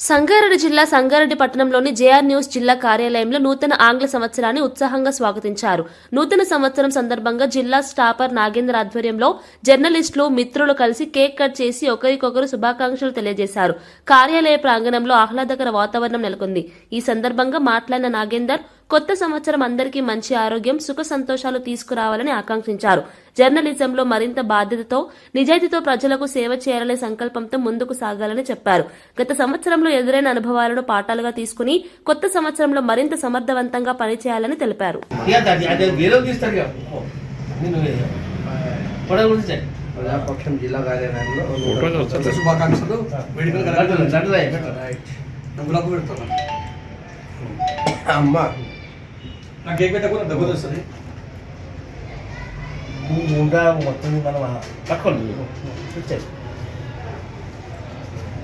సంగారెడ్డి జిల్లా సంగారెడ్డి పట్టణంలోని JR news జిల్లా కార్యాలయంలో నూతన ఆంగ్ల సంవత్సరాన్ని ఉత్సాహంగా స్వాగతించారు. నూతన సంవత్సరం సందర్భంగా జిల్లా స్టాపర్ నాగేంద్ర ఆధ్వర్యంలో జర్నలిస్టులు మిత్రులు కలిసి కేక్ కట్ చేసి ఒకరికొకరు శుభాకాంక్షలు తెలియజేశారు. కార్యాలయ ప్రాంగణంలో ఆహ్లాదకర వాతావరణం నెలకొంది. ఈ సందర్భంగా మాట్లాడిన నాగేందర్ కొత్త సంవత్సరం అందరికీ మంచి ఆరోగ్యం సుఖ సంతోషాలు తీసుకురావాలని ఆకాంక్షించారు. జర్నలిజంలో మరింత బాధ్యతతో నిజాయితీతో ప్రజలకు సేవ చేయాలనే సంకల్పంతో ముందుకు సాగాలని చెప్పారు. గత సంవత్సరంలో ఎదురైన అనుభవాలను పాఠాలుగా తీసుకుని కొత్త సంవత్సరంలో మరింత సమర్థవంతంగా పనిచేయాలని తెలిపారు. ప్రజాపక్షం జిల్లా కార్యాలయంలో శుభాకాంక్షలు. వేడుకలు అమ్మ నాకు కేక్ పెట్టకుండా డబ్బులు వస్తుంది ఉండా మొత్తం మనం పట్టుకోండి ఇచ్చారు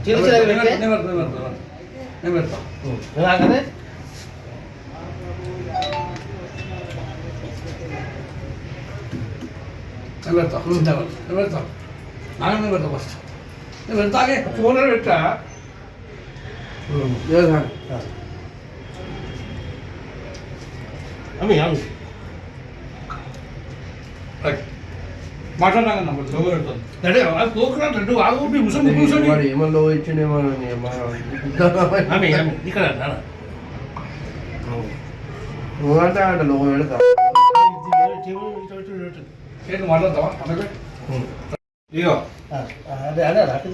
చిన్న చిన్న పెడతా నేను పెడతా. నేను పెడతా నాన్న నేను పెడతా ఫస్ట్ నేను పెడతాగే ఫోన్లో పెట్టా. అమ్మి అమ్మి రైట్ మాట్లాడినాక నాకు డబ్బులు పెడతాను అంటే కోకున్నాడు రెండు ఆగు మీ ముసలి కూర్చొని వాడు ఏమన్నా ఇచ్చిండేమో అమ్మి అమ్మి ఇక్కడ నాన్న నువ్వంటే అంటే లోక పెడతా ఏంటి మాట్లాడతావా అన్నది ఇగో అదే అదే రాదు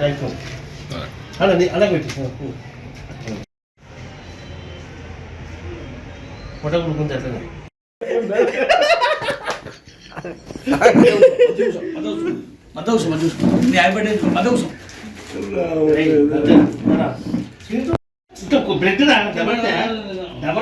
రైట్ అలా పెట్టి కొడుకుంది అట్లనే మద్దవసం మద్దవసం నీ అయిపోయి మద్దవసం బ్రెడ్ రా